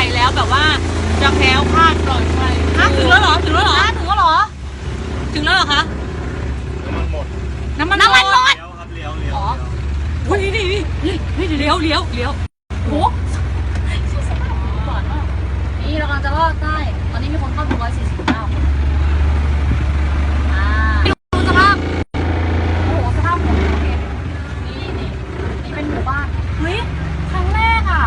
ที่บอกว่าใส่แล้วแบบว่าจะแคล้วคลาดปลอดภัยฮะถึงแล้วเหรอ ถึงแล้วเหรออะถึงแล้วเหรอ ถึงแล้วเหรอคะ มันหมดน้ำมันน้ำมันหมด เลี้ยวครับเลี้ยวเลี้ยวอ๋อ อุ้ยนี่นี่นี่นี่เลี้ยวเลี้ยวเลี้ยวโอ้นี่เรากำลังจะลอดใต้ ตอนนี้มีคนเข้าถึง149คนอ่าดูสภาพ โอ้โห สภาพของโอเคนี่นี่นี่เป็นหมู่บ้าน เฮ้ย ครั้งแรกอะ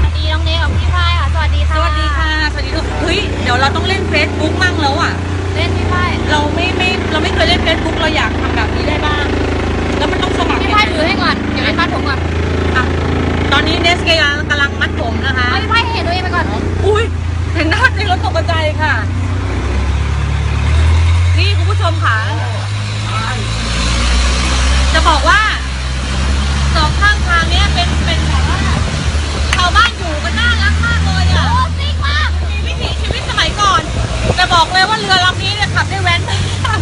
สวัสดีน้องเนยกับพี่พายค่ะ สวัสดี ส ค่ะ วัสดีค่ะสวัสดีทุกเฮ้ย เดี๋ยวเราต้องเล่นเฟซบุ๊กมั่งแล้วอะ เล่นพี่พายเราไม่ไม่เราไม่เคยเล่นเฟซบุ๊กเราอยากทำแบบนี้ได้บ้าง แล้วมันต้องสมัครพี่ยังพายไงถือให้ก่อน เดี๋ยวเล่นมัดผมก่อนอะตอนนี้เนสเกย์กำลังมัดผมนะคะ เอาพี่พายให้เห็นตัวเองไปก่อน อุ้ยเห็นหน้าในรถตกใจค่ะ นี่คุณผู้ชมค่ะ จะบอกว่าสองข้างทางเนี้ยเป็นเป็นแบบว่าชาวบ้านอยู่กันน่ารักมากเลย แต่บอกเลยว่าเรือลำนี้เนี่ยขับได้แว้นมาก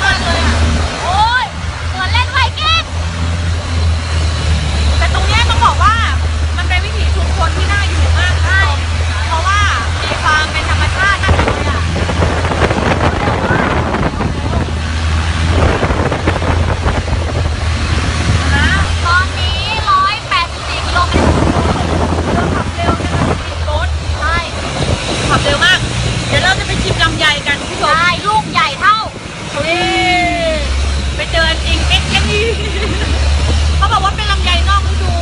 สียวสันหลังมากเลยอะ โอ้ยสวนเล่นไวกิ้ง แต่ตรงเนี้ยต้องบอกว่ามันเป็นวิถีชุมชนที่น่าอยู่มากนะเพราะว่ามีความเป็นธรรมชาติมากเลยอะนะ ตอนนี้ 184กิโลเมตร เรือขับเร็วนะคะติดรถ ใช่ ขับเร็วมาก เดี๋ยวเราจะไปชิมลำไยกันคุณผู้ชม ใช่ลูกใหญ่เท่า นี่ไปเจออิงเอ็กซ์ยังอีเขาบอกว่าเป็นลำไยนอกฤดู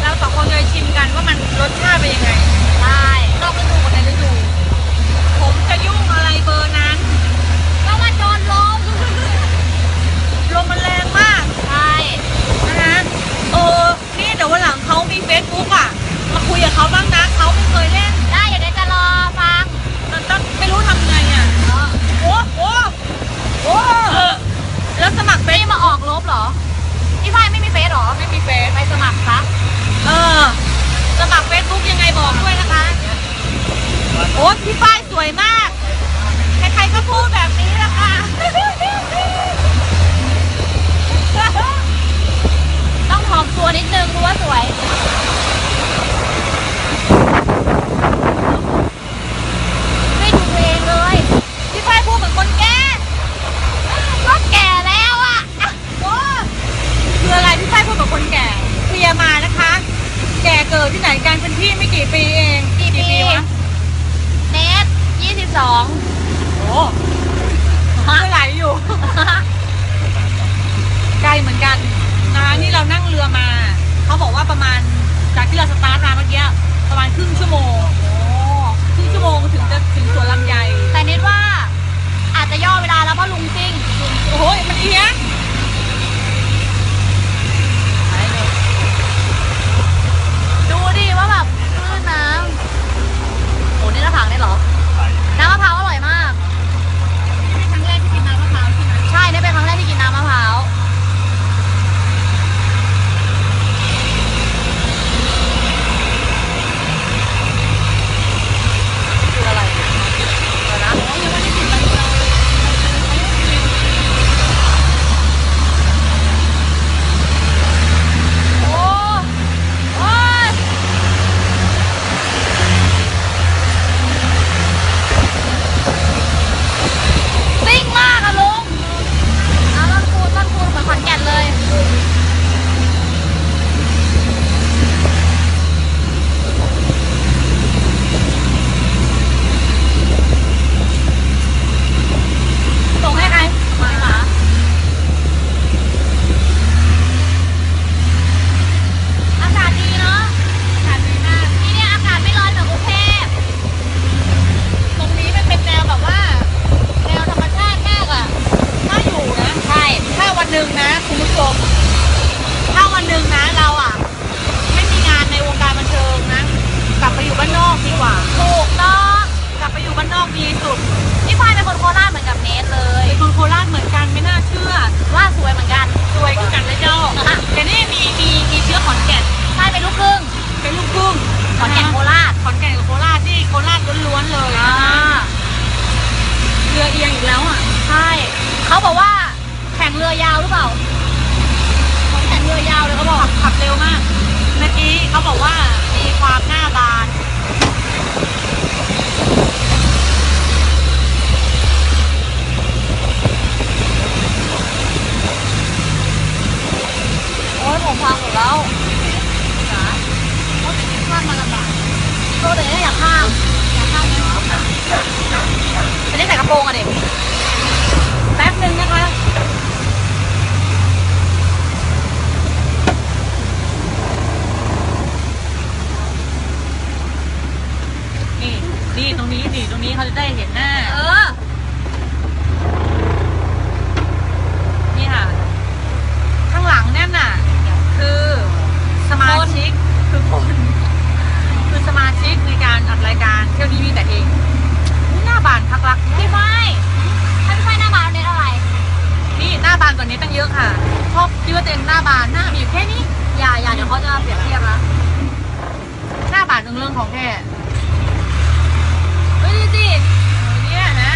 เราสองคนเลยชิมกันว่ามันรสชาติเป็นยังไง ใช่นอกฤดูกับในฤดู ผมจะยุ่งอะไรเบอร์นั้น ก็มันโดนลม ลมมันแรงมาก ใช่ นะคะเออ นี่เดี๋ยววันหลังเขามีเฟซบุ๊กอะ มาคุยกับเขาบ้างนะ เขาไม่เคยเล่น ได้เดี๋ยวเดี๋ยวจะรอฟัง มันต้องไม่รู้ทำไงอะ เนาะ โอ้โหโอ้เออแล้วสมัครเฟซ นี่มาออกลบเหรอ พี่พายไม่มีเฟซเหรอ ไม่มีเฟซ ไปสมัครซะ เออ สมัครเฟซบุ๊ก ยังไงบอกด้วยนะคะ โอ้พี่ป้ายสวยมาก ใครๆก็พูดแบบนี้แหละค่ะ ต้องถ่อมตัวนิดนึงรู้ว่าสวย ไม่ดูตัวเองเลย พี่ป้ายพูดเหมือนคนแก่ก็แก่แล้วอะโอ้คืออะไรพี่ป้ายพูดเหมือนคนแก่ เคลียร์มานะคะ แก่เกิดที่ไหนกันเป็นพี่ไม่กี่ปีเองกี่ปีวะเนทยี่สิบสองโอ้เมื่อไหลอยู่ ไกลเหมือนกันนะคะนี่เรานั่งเรือมา เขาบอกว่าประมาณจากที่เราสตาร์ทมาเมื่อกี้ประมาณครึ่งชั่วโมงโอ้ครึ่งชั่วโมงถึงจะถึงสวนลำไยแต่เนทว่าอาจจะย่อเวลาแล้วเพราะลุงซิ่งโอ้ยมันเอียง ว่าแบบคลื่นน้ำโอ้นี่น้าผางเนี่เหรอ น้ำมะพร้าวอร่อยมาก นี่เป็นครั้งแรกที่กินน้ำมะพร้าวใช่ไหมใช่นี่เป็นครั้งแรกที่กินน้ำมะพร้าว แล้วเขาจะข้ามมาลำบากโตเด็กอยากข้ามอยากข้ามไหมไม่ได้ใส่กระโปรงอะเด็กแป๊บนึงนะคะนี่นี่ตรงนี้นี่ตรงนี้เขาจะได้เห็นหน้า เออ นี่ค่ะ ข้างหลังนั่นน่ะ คือสมาชิกคือคนคือสมาชิกในการอัดรายการเที่ยวนี้มีแต่เองนี่หน้าบานพักรัก พี่ฝ้ายให้พี่ฝ้ายหน้าบานเน้นอะไร นี่หน้าบานกว่านี้ตั้งเยอะค่ะชอบคิด ว่าตัวเองหน้าบานหน้ามีอยู่แค่นี้ อย่าอย่าเดี๋ยวเขาจะเปรียบเทียบนะหน้าบานเรื่องเรื่องของแท้เฮ้ยดูสิเนี่ยนะ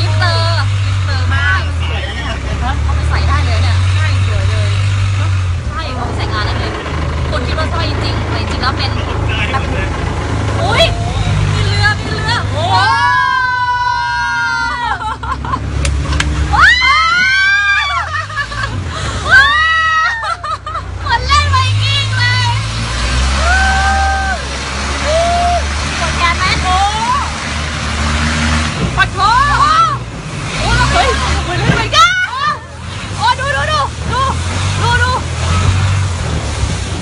ยิปเตอร์ยิปเตอร์มากเอาไปใส่ได้เลยเนี่ยใช่สวยเลยใช่เอาไปใส่งานได้เลยคนคิดว่าสร้อยจริงๆแต่จริงแล้วเป็นอุ้ยมีเรือมีเรือโอ้ว้าวว้าวเหมือนเล่นไวกิ้งเลยกดแกนไหมโอ้ ปัดโถ โอ้โอ้เฮ้ยเหมือนเล่นไวกิ้งโอ้ดูดูดูดูดูดู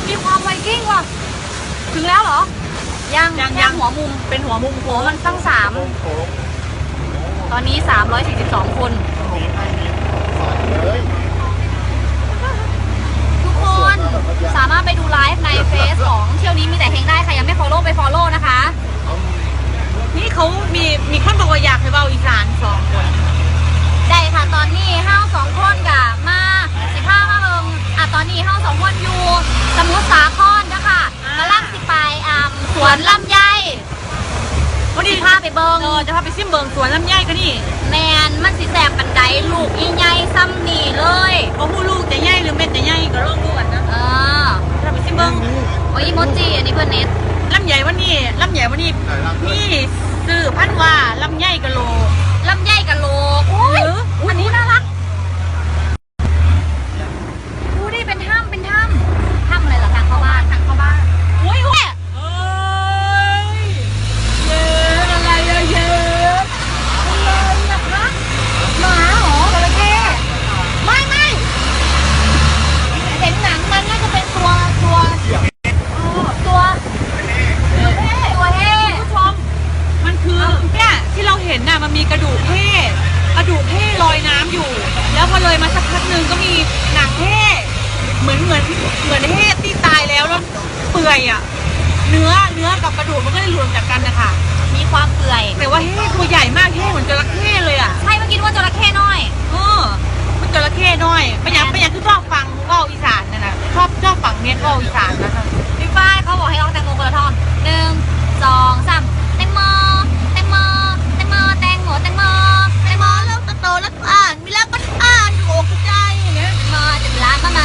มีความไวกิ้งว่ะ ถึงแล้วเหรอ ยัง ยัง แค่ ยัง หัวมุม เป็นหัวมุม โหมันตั้งสาม โค้งโค้ง ตอนนี้ 342 คน มีให้มีสอนเลย ทุกคนสามารถไปดูไลฟ์ในเฟซของเที่ยวนี้ มีแต่เฮงได้ใครยังไม่ follow ไป follow นะคะ นี่เขามีมีขั้นบอกว่าอยากให้เบาอีสานสองคนได้ค่ะตอนนี้ห้าสองคนกับมาสิบห้ามาเบิงอะตอนนี้ห้าสองคนอยู่สมุทรสาครนะคะมาล่างสิไปอ่าสวนลำไยวันนี้สิพาไปเบิงเออจะพาไปซิมเบิงสวนลำไยกันนี่แมนมันสิแสบบันไดลูกใหญ่ๆซ้ำนี่เลยเขาพูลูกจะใหญ่หรือเม็ดจะใหญ่ก็ลองดูกันนะเออจะไปซิมเบิง โอ้ยอีโมจิอันนี้เพื่อนเน็ตลำใหญ่วันนี้ลำใหญ่วันนี้นี่ซื้อพันว่าลำใหญ่กะโลลำไยกับโลกโอ้ย หรือ อันนี้น่ารักดูดิเป็นถ้ำเป็นถ้ำถ้ำอะไรเหรอทางเข้าบ้านทางเข้าบ้านโอ้ยโอ้ย เอ้ยเย้อะไรอะเย้ เลยนะคะหมาเหรอจระเข้ไม่ไม่เห็นหนังมันน่าจะเป็นตัวตัวอ๋อตัวตัวเท่ตัวเท่ ผู้ชมมันคือเนี่ยที่เราเห็นน่ะมันมีกระดูกเท่ก ระดูกเท่ลอยน้ำอยู่ แล้วพอเลยมาสักพักหนึ่งก็มีหนังเท่เหมือนเหมือนเหมือนเท่ที่ตายแล้วแล้วเปื่อยอะ เนื้อเนื้อกับกระดูกมันก็เลยรวมจากกันนะคะมีความเปื่อย แต่ว่าเท่ตัวใหญ่มากเท่เหมือนจระเข้เลยอะใช่เมื่อกี้นึกว่าจระเข้น้อยเออมันจระเข้น้อยไม่อยากไม่อยากคือชอบฟังเว่าอีสานนะนะชอบชอบฟังเน็ตเว่าอีสานนะคะพี่ฝ้ายเขาบอกให้ร้องแตงโมคนละท่อนหนึ่งสองสามแตงโมแตงโมแตงโมแตงโมแตงโมแตงโมเริ่ม โตแล้วอ่านมีแล้วก็อ่านอยู่อกใจอย่างเงี้ยแตงโมจะลามามา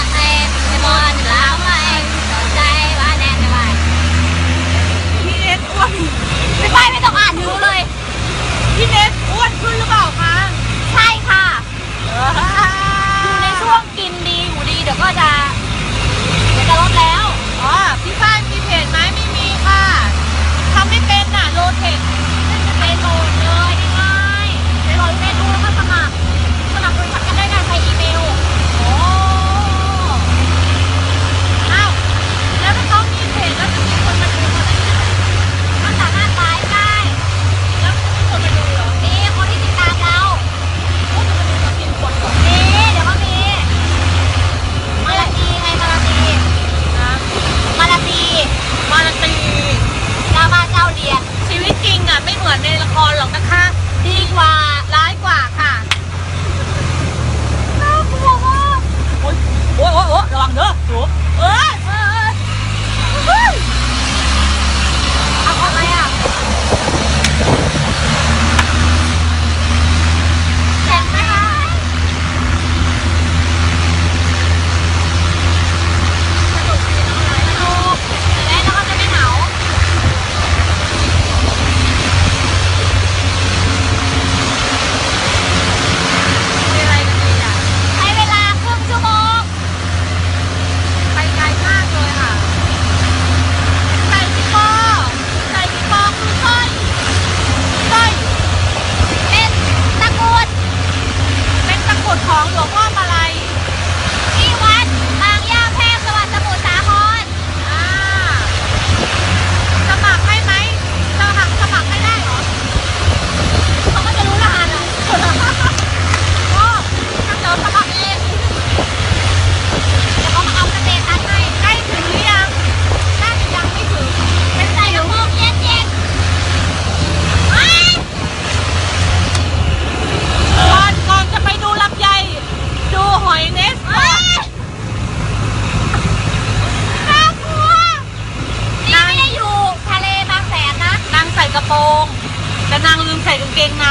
กงใน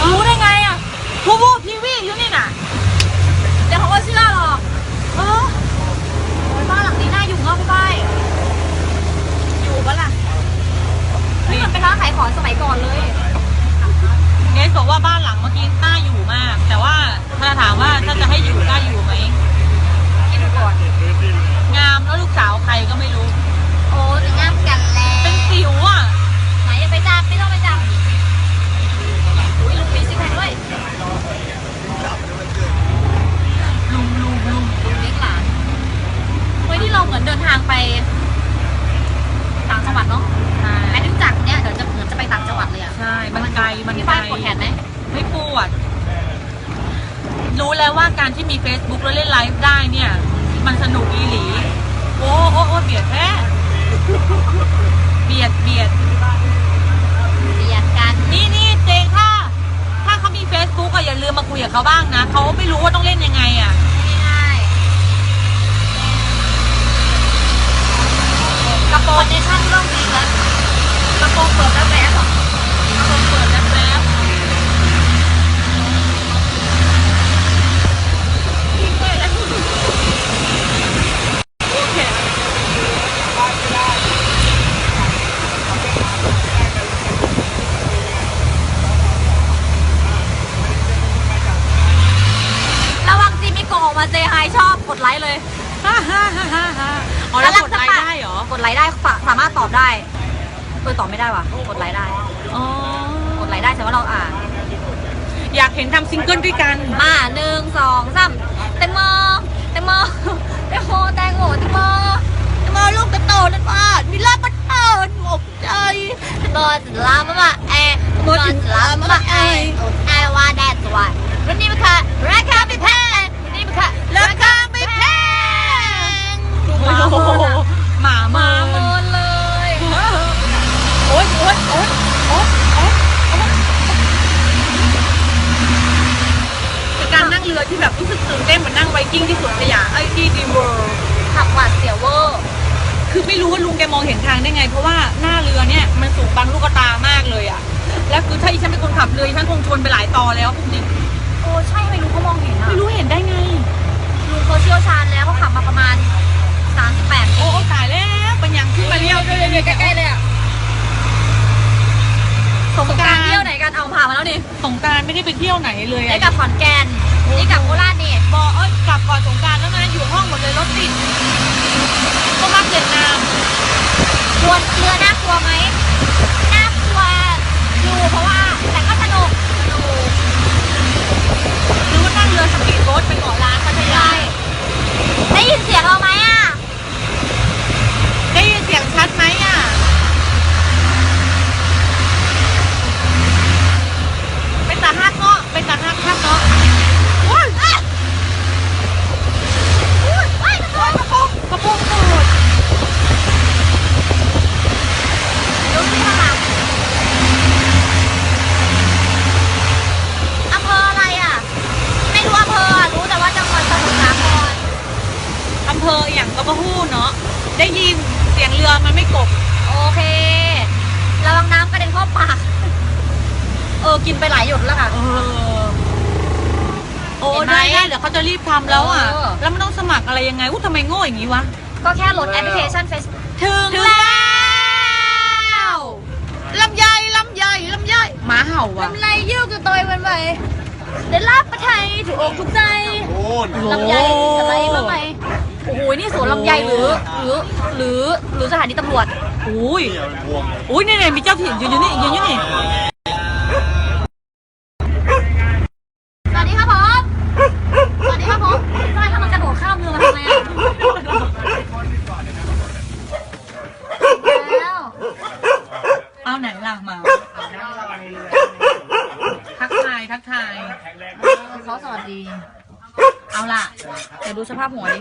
รู้ได้ไงอะผู้ผู้ทีวีอยู่นี่น่ะเดี๋ยวเขาก็เชื่อหรอกเออโอ้ยบ้านหลังนี้น่าอยู่เงาพี่ป้ายอยู่ปะล่ะเฮ้ยมันเป็นร้านขายของสมัยก่อนเลยเนสบอกว่าบ้านหลังเมื่อกี้น่าอยู่มาก แต่ว่าถ้าถามว่าถ้าจะให้อยู่กล้าอยู่ไหมกินก่อนงามแล้วลูกสาวใครก็ไม่รู้ โอ้ถึงงามกัน แล้ เป็นสิวอะ ไหนจะไปจับไม่ต้องไปจับอุ้ยลุงมีซิกแพคด้วย ลุงลุงลุง ลุงเลี้ยงหลานเฮ้ยนี่เราเหมือนเดินทางไปต่างจังหวัดเนาะแม้ถึงจากเนี้ยเดี๋ยวจะเหมือนจะไปต่างจังหวัดเลยอะ ใช่ มันไกล มัน พี่ ไกล ป้ายปวดแขนไหม ไม่ปวด รู้แล้วว่าการที่มี Facebook แล้วเล่นไลฟ์ได้เนี่ย มันสนุกอีหลี โอ้โอ้โอ้เบียดแท้เบียดเบียด เบียดกัน นี่นี่เจงถ้า ถ้าเขามี Facebook อะอย่าลืมมาคุยกับเขาบ้างนะ เขาไม่รู้ว่าต้องเล่นยังไงอะ ง่ายๆกระโปรงเนชั่นเริ่มดีแล้วกระโปรงเปิดแล้วแบ๊บเหรอ คนเปิดแล้วแป๊บโอเค ระวังจีมิโกะออกมาเซฮายชอบกดไลค์เลย ฮ่าฮ่าฮ่าฮ่าฮ่าอ๋อแล้วกดไลค์ได้เหรอ กดไลค์ได้ฝ สามารถตอบได้เออตอบไม่ได้ว่ะกดไลค์ได้อ๋อ กดไลค์ได้แต่ว่าเราอ่านอยากเห็นทำซิงเกิลด้วยกัน มาหนึ่งสองสามแตงโมแตงโมแตงโมแตงโมแตงโมแตงโมลูกกระโตนั่นว่ามีลาบัตเตอร์หมกใจแตงโมจะลามามาเอแตงโมจะลามามาเอไอว่าแดดสวยวันนี้มันค่ะราคาไม่แพงวันนี้มันค่ะราคาไม่แพงโอ้โหหมาหเมิมานเมินเลยโอ๊ยโอ๊ยโอ๊ยโอ๊ยโอ๊ยเป็นการนั่งเรือที่แบบรู้สึกตื่นเต้นเหมือนนั่งไวกิ้งที่สวนสยามไอ้ที่ดีเวิร์ขับหวาดเสียวเวอร์ คือไม่รู้ว่าลุงแกมองเห็นทางได้ไง เพราะว่าหน้าเรือเนี่ยมันสูงบังลูกตามากเลยอะแล้วคือถ้าอีฉันเป็นคนขับเรืออีฉันคงชนไปหลายตอแล้วพวกนี้โอ้ใช่ไม่รู้เขามองเห็นอะไม่รู้เห็นได้ไง ลุงเขาเชี่ยวชาญแล้วเขาขับมาประมาณ 38โอ้ตายแล้วเป็นยังขึ้นมาเรียวด้วยเลยใกล้ๆเลยอะ สงกรารเที่ยวไหนกันเอาผ่านมาแล้วนี่สงกรารไม่ได้ไปเที่ยวไหนเลยได้อะกลับขอนแก่นนี่กลับโคราชนี่ บอกเอ้ยกลับก่อนสงกรารแล้วนะอยู่ห้องหมดเลยรถติดก็มาเวียดนาม กลัวเรือน่ากลัวไหมน่ากลัวอยู่เพราะว่าแต่ก็สนุกสนุก หรือว่านั่งเรือสปีดโบ๊ทไปเกาะล้านพัทยา ใช่ได้ยินเสียงเราไหมอะ ได้ยินเสียงชัดไหมอะเป็นตาฮักเนาะเป็นตาฮักฮักเนาะว้าย อะอุ๊ยว้ายกระโปรงกระโปรง กระโปรงตูด ดูที่ข้างหลังอำเภออะไรอะ ไม่รู้อำเภออะรู้แต่ว่าจังหวัดสมุทรสาคร อำเภออย่างกระบะฮู้เนาะได้ยินเสียงเรือมันไม่กบ โอเค ระวังน้ำกระเด็นเข้าปาก เออ กินไปหลายหยดแล้วค่ะ เออโอ้ เห็นไหม ได้ได้เดี๋ยวเขาจะรีบทำแล้วอะ เออ แล้วมันต้ องสมัครอะไรยังไงอู้ทำไมโง่อย่างนี้วะ ก็แค่โหลดแอปพลิเคชัน Facebook ถึงแล้วลำไยลำไยลำไยหมาเห่าว่ะลำไรยิ้วกับตอยวันไหวได้รับประไทยถูกอกถูกใจโอ้นลำไยอะไรบ้างไหมโอ้โหนี่สวนลำไยหรือ หรือหรือหรือสถานีตำรวจอุ้ยเนี่ยเป็นพวงเลยอุ้ยนี่เนี่ยมีเจ้าถิ่นยืนอยู่นี่ยืนอยู่นี่ สวัสดีครับผม สวัสดีครับผมทำไมถ้ามันกระโดดข้ามเรือมาทำไมอะแล้ว เอาไหนล่ะหมาทักทายทักทาย เขาสวัสดี เอาล่ะ เดี๋ยวดูสภาพหัวดิ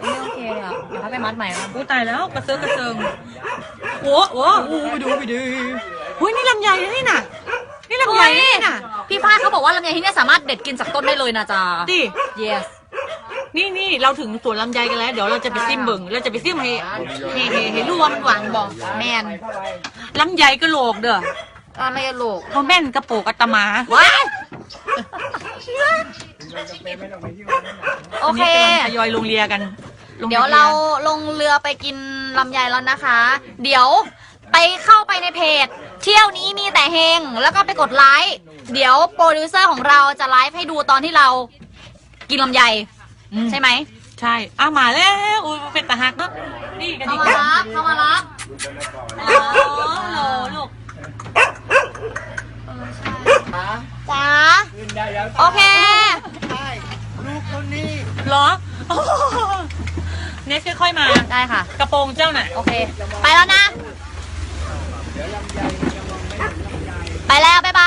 ไม่โอเคเลยอะเดี๋ยวเขาไปมัดใหม่แล้วกูตายแล้วกระเซิงกระเซิงโอ้โหอู้ไปดูไปดูอุ้ยนี่ลำไยนะนี่น่ะ นี่ลำไยนะนี่น่ะพี่ฝ้ายเขาบอกว่าลำไยที่เนี่ยสามารถเด็ดกินจากต้นได้เลยนะจ๊ะดิ yes นี่นี่เราถึงสวนลำไยกันแล้ว เดี๋ยวเราจะไปซิมเบิ่งเราจะไปซิมให้ให้ให้ให้รู้ว่ามันหวานบ่แมนลำไยกระโหลกเด้ออะไรอะลูกเพราะแม่นกระโปรงอัตมาว้าย โอเคนนี้กำลังทยอยลงเรียกันลงเดี๋ยวเราลงเรือไปกินลำไยแล้วนะคะ เดี๋ยวไปเข้าไปในเพจ เที่ยวนี้มีแต่เฮง แล้วก็ไปกดไลค์ เดี๋ยวโปรดิวเซอร์ของเราจะไลฟ์ให้ดูตอนที่เรากินลำไยอืมใช่ไหมใช่อ้ามาแล้วอุ้ยเป็นตาหักเนาะนี่กันเข้าดีมารับเข้ามารับอ๋อโหลลูก จ้าโอเคลูกคนนี้เหรอโอ้โหเนสค่อยๆมา ได้ค่ะ กระโปรงเจ้าน่ะ โอเค ไปแล้วนะ ไปแล้ว บ๊ายบ